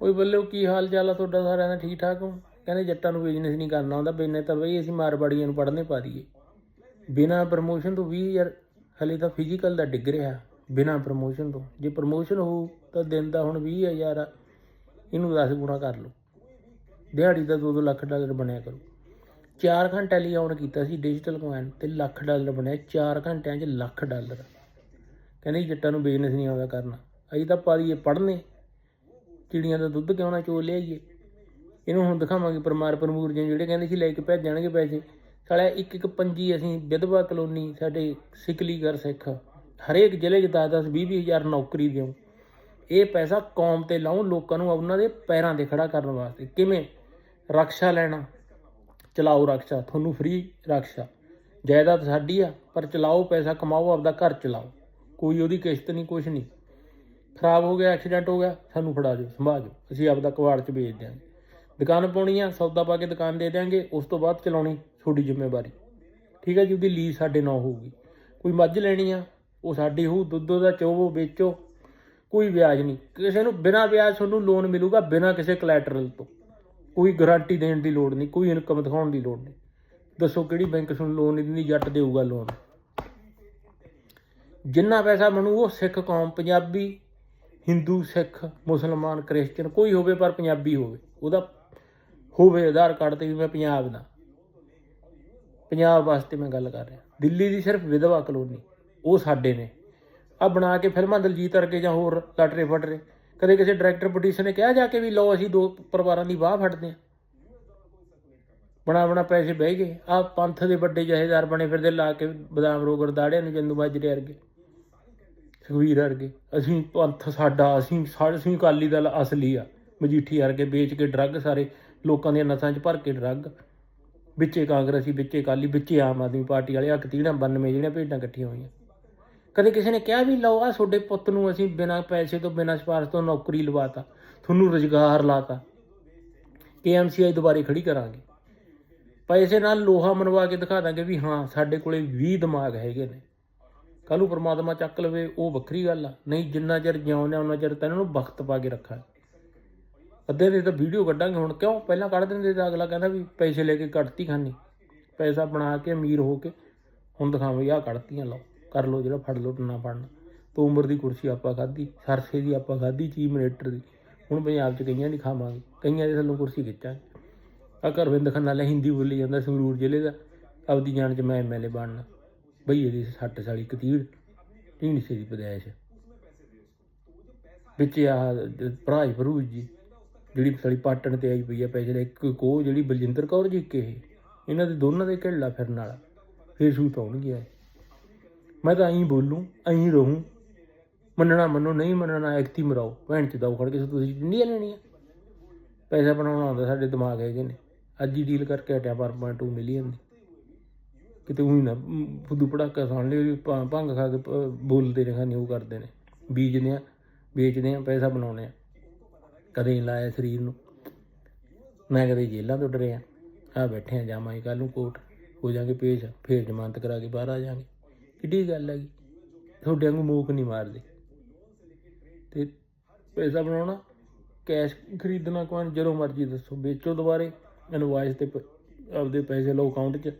ਓਏ ਬੱਲੇ ਕੀ ਹਾਲ ਚਾਲ ਆ ਤੁਹਾਡਾ ਸਾਰਿਆਂ ਦਾ? ਠੀਕ ਠਾਕ ਹੋ? ਕਹਿੰਦੇ ਜੱਟਾਂ ਨੂੰ ਬਿਜ਼ਨਸ ਨਹੀਂ ਕਰਨਾ ਆਉਂਦਾ ਬਿਨੇ ਤਾਂ ਬਈ ਅਸੀਂ ਮਾਰਵਾੜੀਆਂ ਨੂੰ ਪੜ੍ਹਨੇ ਪਾ ਦਈਏ। ਬਿਨਾ ਪ੍ਰਮੋਸ਼ਨ ਤੋਂ 20 ਯਾਰ ਹਲੇ ਤਾਂ ਫਿਜ਼ੀਕਲ ਦਾ ਡਿੱਗ ਰਿਹਾ, ਬਿਨਾ ਪ੍ਰਮੋਸ਼ਨ ਤੋਂ। ਜੇ ਪ੍ਰਮੋਸ਼ਨ ਹੋਊ, ਤਾਂ ਦਿਨ ਦਾ ਹੁਣ 20000 ਆ, ਇਹਨੂੰ 10 ਗੁਣਾ ਕਰ ਲਓ। ਦਿਹਾੜੀ ਦਾ 2-2 ਲੱਖ ਡਾਲਰ ਬਣਿਆ ਕਰੋ। 4 ਘੰਟੇ ਲਈ ਆਨ ਕੀਤਾ ਸੀ ਡਿਜੀਟਲ ਕੋਇਨ ਤੇ ਲੱਖ ਡਾਲਰ ਬਣਿਆ 4 ਘੰਟਿਆਂ 'ਚ ਲੱਖ ਡਾਲਰ। ਕਹਿੰਦੇ ਜੱਟਾਂ ਨੂੰ ਬਿਜ਼ਨਸ ਨਹੀਂ ਆਉਂਦਾ ਕਰਨਾ। ਅਸੀਂ ਤਾਂ ਪਾ ਦਈਏ ਪੜ੍ਹਨੇ। ਚਿੜੀਆਂ ਦਾ ਦੁੱਧ ਕਿਉਂ ਨਾ ਚੋ ਲਿਆਈਏ? ਇਹਨੂੰ ਹੁਣ ਦਿਖਾਵਾਂਗੇ ਪਰਮਾਰ ਪਰਮੂਰ ਜਿਹੇ ਜਿਹੜੇ ਕਹਿੰਦੇ ਸੀ ਲੈ ਕੇ ਭੇਜ ਜਾਣਗੇ ਪੈਸੇ। ਸਾਲਿਆ, ਇੱਕ ਇੱਕ ਪੰਜੀ ਅਸੀਂ ਵਿਧਵਾ ਕਲੋਨੀ ਸਾਡੇ ਸਿਕਲੀ ਸਿੱਖ। ਹਰੇਕ ਜ਼ਿਲ੍ਹੇ 'ਚ 10 10 20 ਹਜ਼ਾਰ ਨੌਕਰੀ ਦਿਓ ਇਹ ਪੈਸਾ ਕੌਮ ਤੇ ਲਾਉ ਲੋਕਾਂ ਨੂੰ ਉਹਨਾਂ ਦੇ ਪੈਰਾਂ ਤੇ ਖੜਾ ਕਰਨ ਵਾਸਤੇ। ਕਿਵੇਂ? ਰਕਸ਼ਾ ਲੈਣਾ। ਚਲਾਓ ਰਕਸ਼ਾ, ਤੁਹਾਨੂੰ ਫ੍ਰੀ ਰਕਸ਼ਾ। ਜਾਇਦਾਦ ਸਾਡੀ ਆ, ਪਰ ਚਲਾਓ ਪੈਸਾ, ਕਮਾਓ, ਆਪਦਾ ਘਰ ਚਲਾਓ। ਕੋਈ ਉਹਦੀ ਕਿਸ਼ਤ ਨਹੀਂ, ਕੁਛ ਨਹੀਂ। ਖਰਾਬ ਹੋ ਗਿਆ, ਐਕਸੀਡੈਂਟ ਹੋ ਗਿਆ, ਸਾਨੂੰ ਫੜਾ ਦਿਓ, ਸੰਭਾਲ ਦਿਓ। ਅਸੀਂ ਆਪਦਾ ਕਵਾੜ 'ਚ ਵੇਚ ਦਿਆਂਗੇ। ਦੁਕਾਨ ਪਾਉਣੀ ਆ, ਸੌਦਾ ਪਾ ਕੇ ਦੁਕਾਨ ਦੇ ਦਿਆਂਗੇ, ਉਸ ਤੋਂ ਬਾਅਦ ਚਲਾਉਣੀ ਤੁਹਾਡੀ ਜ਼ਿੰਮੇਵਾਰੀ। ਠੀਕ ਹੈ ਜੀ, ਉਹਦੀ ਲੀਜ਼ ਸਾਡੇ ਨਾਂ ਹੋਊਗੀ। ਕੋਈ ਮੱਝ ਲੈਣੀ ਆ, ਉਹ ਸਾਡੀ ਹੋਊ, ਦੁੱਧ ਦਾ ਚੋਵੋ, ਵੇਚੋ, ਕੋਈ ਵਿਆਜ ਨਹੀਂ। ਕਿਸੇ ਨੂੰ ਬਿਨਾਂ ਵਿਆਜ ਤੁਹਾਨੂੰ ਲੋਨ ਮਿਲੂਗਾ, ਬਿਨਾਂ ਕਿਸੇ ਕੋਲੈਟਰਲ ਤੋਂ। ਕੋਈ ਗਾਰੰਟੀ ਦੇਣ ਦੀ ਲੋੜ ਨਹੀਂ, ਕੋਈ ਇਨਕਮ ਦਿਖਾਉਣ ਦੀ ਲੋੜ ਨਹੀਂ। ਦੱਸੋ ਕਿਹੜੀ ਬੈਂਕ ਤੁਹਾਨੂੰ ਲੋਨ ਨਹੀਂ ਦਿੰਦੀ ਜੱਟ ਦੇਊਗਾ ਲੋਨ ਜਿੰਨਾ ਪੈਸਾ ਬਣੂ ਉਹ ਸਿੱਖ ਕੌਮ ਪੰਜਾਬੀ ਹਿੰਦੂ, ਸਿੱਖ, ਮੁਸਲਮਾਨ, ਕ੍ਰਿਸਚੀਅਨ ਕੋਈ ਹੋਵੇ ਪਰ ਪੰਜਾਬੀ ਹੋਵੇ, ਉਹਦਾ ਹੋਵੇ, ਆਧਾਰ ਕਾਰਡ ਤੇ ਵੀ ਮੈਂ ਪੰਜਾਬ ਦਾ। ਪੰਜਾਬ ਵਾਸਤੇ ਮੈਂ ਗੱਲ ਕਰ ਰਿਹਾ। ਦਿੱਲੀ ਦੀ ਸਿਰਫ ਵਿਧਵਾ ਕਲੋਨੀ, ਉਹ ਸਾਡੇ ਨੇ। ਆ ਬਣਾ ਕੇ ਫਿਲਮਾਂ ਦਲਜੀਤ ਵਰਗੇ ਜਾਂ ਹੋਰ ਲਟਰੇ ਫਟਰੇ, ਕਦੇ ਕਿਸੇ ਡਾਇਰੈਕਟਰ ਪ੍ਰੋਡਿਊਸਰ ਨੇ ਕਿਹਾ ਜਾ ਕੇ ਵੀ ਲਓ, ਅਸੀਂ ਦੋ ਪਰਿਵਾਰਾਂ ਦੀ ਬਾਹ ਫੜਦੇ ਆ ਬਣਾ ਬਣਾ ਪੈਸੇ ਬਹਿ ਗਏ। ਆ ਪੰਥ ਦੇ ਵੱਡੇ ਜਹੇਦਾਰ ਬਣੇ ਫਿਰਦੇ, ਲਾ ਕੇ ਬਦਾਮ ਰੋਗਰ ਦਾੜਿਆਂ ਨੂੰ ਜੰਦੂ ਮਾਜਰੇ ਵਰਗੇ। ਸੁਖਵੀਰ ਵਰਗੇ। ਅਸੀਂ ਪੰਥ ਸਾਡਾ, ਅਸੀਂ ਸਾਡੇ ਅਸੀਂ ਅਕਾਲੀ ਦਲ ਅਸਲੀ ਆ। ਮਜੀਠੀ ਵਰਗੇ ਵੇਚ ਕੇ ਡਰੱਗ ਸਾਰੇ, ਲੋਕਾਂ ਦੀਆਂ ਨਸਾਂ 'ਚ ਭਰ ਕੇ ਡਰੱਗ। ਵਿੱਚੇ ਕਾਂਗਰਸੀ, ਵਿੱਚੇ ਅਕਾਲੀ, ਵਿੱਚੇ ਆਮ ਆਦਮੀ ਪਾਰਟੀ ਵਾਲੇ ਹੱਕ ਤੀੜਾਂ 92 ਜਿਹੜੀਆਂ ਭੇਡਾਂ ਇਕੱਠੀਆਂ ਹੋਈਆਂ। ਕਦੇ ਕਿਸੇ ਨੇ ਕਿਹਾ ਵੀ ਲਓ ਆ ਤੁਹਾਡੇ ਪੁੱਤ ਨੂੰ ਅਸੀਂ ਬਿਨਾਂ ਪੈਸੇ ਤੋਂ, ਬਿਨਾਂ ਸਿਫਾਰਿਸ਼ ਤੋਂ ਨੌਕਰੀ ਲਵਾਤਾ, ਤੁਹਾਨੂੰ ਰੁਜ਼ਗਾਰ ਲਾਤਾ। ਏਐਮਸੀਆਈ ਦੁਬਾਰੇ ਖੜੀ ਕਰਾਂਗੇ। ਪੈਸੇ ਨਾਲ ਲੋਹਾ ਮਨਵਾ ਕੇ ਦਿਖਾ ਦਾਂਗੇ ਵੀ ਹਾਂ, ਸਾਡੇ ਕੋਲੇ 20 ਦਿਮਾਗ ਹੈਗੇ ਨੇ। ਕੱਲ੍ਹ ਨੂੰ ਪਰਮਾਤਮਾ ਚੱਕ ਲਵੇ, ਉਹ ਵੱਖਰੀ ਗੱਲ ਆ। ਨਹੀਂ, ਜਿੰਨਾ ਚਿਰ ਜਿਉਂਦੇ ਆ ਉਹਨਾਂ ਚਿਰ ਤਾਂ ਇਹਨਾਂ ਨੂੰ ਵਕਤ ਪਾ ਕੇ ਰੱਖਾਂ ਅੱਧੇ ਦੇ ਤਾਂ ਵੀਡੀਓ ਕੱਢਾਂਗੇ ਹੁਣ। ਕਿਉਂ? ਪਹਿਲਾਂ ਕੱਢ ਦਿੰਦੇ ਤਾਂ ਅਗਲਾ ਕਹਿੰਦਾ ਵੀ ਪੈਸੇ ਲੈ ਕੇ ਕੱਢਤੀ ਖਾਨੀ। ਪੈਸਾ ਬਣਾ ਕੇ, ਅਮੀਰ ਹੋ ਕੇ। ਹੁਣ ਦਿਖਾਵਾਂ ਆਹ ਕੱਢਤੀਆਂ, ਲਓ। ਕਰ ਲਓ ਜਿਹੜਾ ਫੜ ਲਓ ਨਾ ਫੜਨਾ। ਤੋ ਉਮਰ ਦੀ ਕੁਰਸੀ ਆਪਾਂ ਖਾਧੀ, ਸਰਸੇ ਦੀ ਆਪਾਂ ਖਾਧੀ ਚੀਫ ਮਿਨਿਸਟਰ ਦੀ। ਹੁਣ ਪੰਜਾਬ 'ਚ ਕਈਆਂ ਦੀ ਖਾਵਾਂਗੇ। ਕਈਆਂ ਦੇ ਥੱਲੋਂ ਕੁਰਸੀ ਖਿੱਚਾਂਗੇ। ਆ ਘਰਵਿੰਦ ਖੰਨਾ ਲੈ ਹਿੰਦੀ ਬੋਲੀ ਜਾਂਦਾ, ਸੰਗਰੂਰ ਜ਼ਿਲ੍ਹੇ ਦਾ। ਆਪਦੀ ਜਾਨ 'ਚ ਮੈਂ ਐਮਐਲਏ ਬਣਨਾ। ਬਈਏ ਦੀ ਸੱਟ ਸਾਲੀ ਕਤੀੜ ਢੀਂਡਸੇ ਦੀ ਪਦੈਸ਼। ਵਿੱਚ ਆ ਭਰਾਜ ਭਰੂਜ ਜੀ, ਜਿਹੜੀ ਸਾਡੀ ਪਾਟਣ ਤੇ ਆਈ ਪਈ ਆ ਪੈਸੇ ਦਾ ਇੱਕ ਕੋ ਜਿਹੜੀ ਬਲਜਿੰਦਰ ਕੌਰ ਜੀ ਕੇ ਇਹਨਾਂ ਦੇ ਦੋਨਾਂ ਦੇ ਘਿਰਲਾ ਫਿਰਨ ਵਾਲਾ, ਫੇਰ ਸੂਤ ਆਉਣਗੇ ਗਿਆ ਮੈਂ ਤਾਂ ਐਂ ਬੋਲੂੰ ਐਂ ਰਹੂੰ, ਮੰਨਣਾ ਮੰਨੋ, ਨਹੀਂ ਮੰਨਣਾ ਐਕਤੀ ਮਰਾਓ, ਭੈਣ ਚ ਦਓ ਖੜ ਕੇ ਤੁਸੀਂ ਜਿੰਨੀਆਂ ਲੈਣੀਆਂ। ਪੈਸਾ ਬਣਾਉਣਾ ਆਉਂਦਾ ਸਾਡੇ ਦਿਮਾਗ ਹੈਗੇ ਨੇ। ਅੱਜ ਹੀ ਡੀਲ ਕਰਕੇ ਹਟਿਆ ਪਰ 2 ਮਿਲੀਅਨ ਦੀ। ਕਿਤੇ ਉਹੀ ਨਾ ਅਮ, ਫੁੱਦੂ ਪੜਾਕਾ ਸੁਣ ਲਈ ਭੰ- ਭੰਗ ਖਾ ਕੇ ਬੋਲਦੇ ਨੇ ਖਾਨੀ ਉਹ ਕਰਦੇ ਨੇ। ਬੀਜਦੇ ਆ ਵੇਚਦੇ ਆ ਪੈਸਾ ਬਣਾਉਣੇ ਆ। ਕਦੇ ਲਾਇਆ ਸਰੀਰ ਨੂੰ। ਮੈਂ ਕਦੇ ਜੇਲ੍ਹਾਂ ਤੋਂ ਡਰਿਆ। ਆ ਬੈਠੇ ਆ ਜਾਵਾਂਗੇ ਕੱਲ ਨੂੰ ਕੋਰਟ। ਹੋ ਜਾਾਂਗੇ ਪੇਸ਼ ਫੇਰ ਜ਼ਮਾਨਤ ਕਰਾ ਕੇ ਬਾਹਰ ਆ ਜਾਾਂਗੇ ਕਿੱਡੀ ਗੱਲ ਹੈਗੀ ਤੁਹਾਡੇ ਵਾਂਗੂ ਮੂਕ ਨਹੀਂ ਮਾਰਦੇ। ਤੇ ਪੈਸਾ ਬਣਾਉਣਾ ਕੈਸ਼ ਖਰੀਦਣਾ ਕੋਈ ਜਦੋਂ ਮਰਜ਼ੀ ਦੱਸੋ। ਵੇਚੋ ਦੁਬਾਰੇ ਇਨਵਾਇਸ ਤੇ ਪ- ਆਪਦੇ ਪੈਸੇ ਲਓ ਅਕਾਊਂਟ 'ਚ।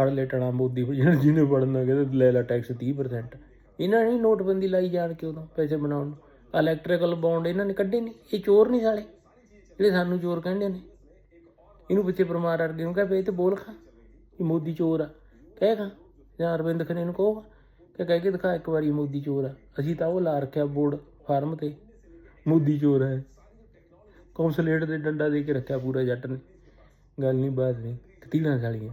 ਫੜ ਲੈ ਟਣਾ ਮੋਦੀ ਜਿਹਨੇ ਜਿਹਨੇ ਫੜਨਾ ਕਹਿੰਦੇ ਲੈ ਲੈ ਟੈਕਸ 30% ਇਹਨਾਂ ਨੇ ਨੋਟਬੰਦੀ ਲਾਈ ਜਾਣ ਕੇ ਉਦੋਂ ਪੈਸੇ ਬਣਾਉਣ ਨੂੰ। ਇਲੈਕਟ੍ਰੀਕਲ ਬੌਂਡ ਇਹਨਾਂ ਨੇ ਕੱਢੇ ਨਹੀਂ ਇਹ ਚੋਰ ਨਹੀਂ ਸਾਲੇ। ਜਿਹੜੇ ਸਾਨੂੰ ਚੋਰ ਕਹਿੰਦੇ ਨੇ। ਇਹਨੂੰ ਬੱਚੇ ਪਰਮਾਰ ਅਰਗੇ ਨੂੰ ਕਹੇ ਵੇ ਤੇ ਬੋਲ ਖਾ। ਕਿ ਮੋਦੀ ਚੋਰ ਆ। ਕਹਿ ਖਾ। ਜਾਂ ਅਰਵਿੰਦ ਖਨੇ ਨੂੰ ਕਹੋ ਕਿ ਕਹਿ ਕੇ ਦਿਖਾ ਇੱਕ ਵਾਰੀ ਮੋਦੀ ਚੋਰ ਆ। ਅਸੀਂ ਤਾਂ ਉਹ ਲਾ ਰੱਖਿਆ ਬੋਰਡ ਫਾਰਮ ਤੇ। ਮੋਦੀ ਚੋਰ ਹੈ। ਕੌਂਸਲੇਟ ਦੇ ਡੰਡਾ ਦੇ ਕੇ ਰੱਖਿਆ ਪੂਰਾ ਜੱਟ ਨੇ। ਗੱਲ ਨਹੀਂ ਬਾਤ ਨਹੀਂ। ਕਤੀਲਾਂ ਸਾਲੀਆਂ।